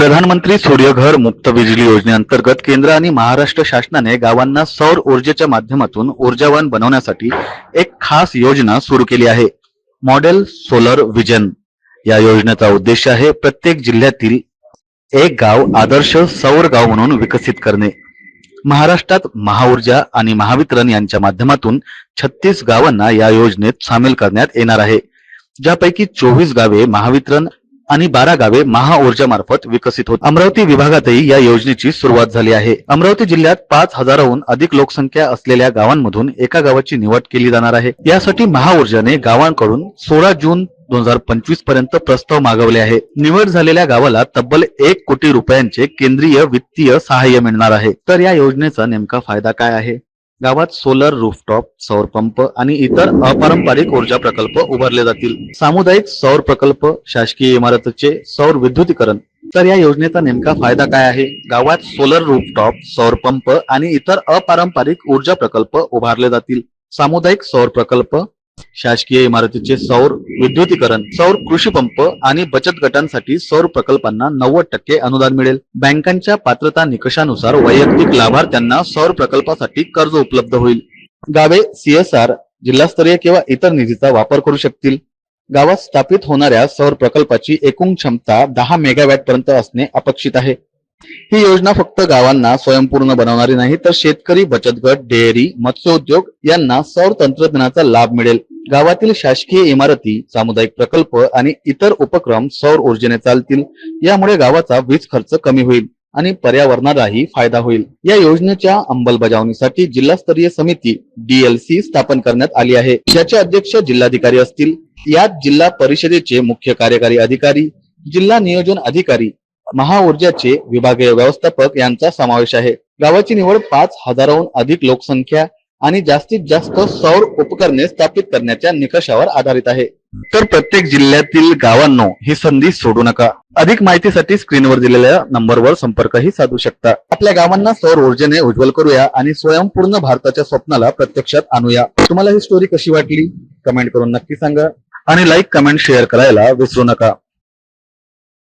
प्रधानमंत्री सूर्यघर मुक्त बिजली योजनेअंतर्गत केंद्र आणि महाराष्ट्र शासनाने गावांना सौर ऊर्जेच्या माध्यमातून ऊर्जावान बनवण्यासाठी एक खास योजना सुरू केली आहे. Model solar vision. या योजनेचा उद्देश आहे प्रत्येक जिल्ह्यातील एक गाव आदर्श सौर गाव म्हणून विकसित करणे. महाराष्ट्रात महाऊर्जा आणि महावितरण यांच्या माध्यमातून छत्तीस गावांना या योजनेत सामील करण्यात येणार आहे. ज्यापैकी चोवीस गावे महावितरण आणि बारा गावे महाऊर्जा मार्फत विकसित होत. अमरावती विभागातही या योजनेची सुरुवात झाली आहे. अमरावती जिल्ह्यात पाच हजाराहून अधिक लोकसंख्या असलेल्या गावांमधून एका गावाची निवड केली जाणार आहे. यासाठी महाऊर्जाने गावांकडून सोळा जून दोन हजार पंचवीसपर्यंत प्रस्ताव मागवले आहे. निवड झालेल्या गावाला तब्बल एक कोटी रुपयांचे केंद्रीय वित्तीय सहाय्य मिळणार आहे. तर या योजनेचा नेमका फायदा काय आहे? गावात सोलर रूफटॉप सौर पंप आणि इतर अपारंपरिक ऊर्जा प्रकल्प उभारले जातील. सामुदायिक सौर प्रकल्प शासकीय इमारतीचे सौर विद्युतीकरण. तर या योजनेचा नेमका फायदा काय आहे? गावात सोलर रूफटॉप सौर पंप आणि इतर अपारंपरिक ऊर्जा प्रकल्प उभारले जातील. सामुदायिक सौर प्रकल्प शासकीय इमारतीचे सौर विद्युतीकरण सौर कृषी पंप आणि बचत गटांसाठी सौर प्रकल्पांना नव्वद टक्के अनुदान मिळेल. बँकांच्या पात्रता निकषानुसार वैयक्तिक लाभार्थ्यांना सौर प्रकल्पासाठी कर्ज उपलब्ध होईल. गावे सीएसआर जिल्हास्तरीय किंवा इतर निधीचा वापर करू शकतील. गावात स्थापित होणाऱ्या सौर प्रकल्पाची एकूण क्षमता दहा मेगावॅट पर्यंत असणे अपेक्षित आहे. ही योजना फक्त गावांना स्वयंपूर्ण बनवणारी नाही तर शेतकरी बचत गट डेअरी मत्स्योद्योग यांना सौर तंत्रज्ञानाचा लाभ मिळेल. गावातील शासकीय इमारती सामुदायिक प्रकल्प आणि इतर उपक्रम सौर ऊर्जेने चालतील. यामुळे गावाचा वीज खर्च कमी होईल आणि पर्यावरणालाही फायदा होईल. या योजनेच्या अंमलबजावणीसाठी जिल्हास्तरीय समिती डीएलसी स्थापन करण्यात आली आहे. ज्याचे अध्यक्ष जिल्हाधिकारी असतील. यात जिल्हा परिषदेचे मुख्य कार्यकारी अधिकारी जिल्हा नियोजन अधिकारी महाऊर्जाचे विभागीय व्यवस्थापक यांचा समावेश आहे. गावाची निवड पाच हजाराहून अधिक लोकसंख्या आणि जास्तीत जास्त सौर उपकरणे स्थापित करण्याच्या निकषावर आधारित आहे. तर प्रत्येक जिल्ह्यातील गावांनो ही संधी सोडू नका. अधिक माहितीसाठी स्क्रीनवर दिलेल्या नंबरवर संपर्कही साधू शकता. आपल्या गावांना सौर ऊर्जेने उज्ज्वल करूया आणि स्वयंपूर्ण भारताच्या स्वप्नाला प्रत्यक्षात आणूया. तुम्हाला ही स्टोरी कशी वाटली? कमेंट करून नक्की सांगा. आणि लाईक कमेंट शेअर करायला विसरू नका.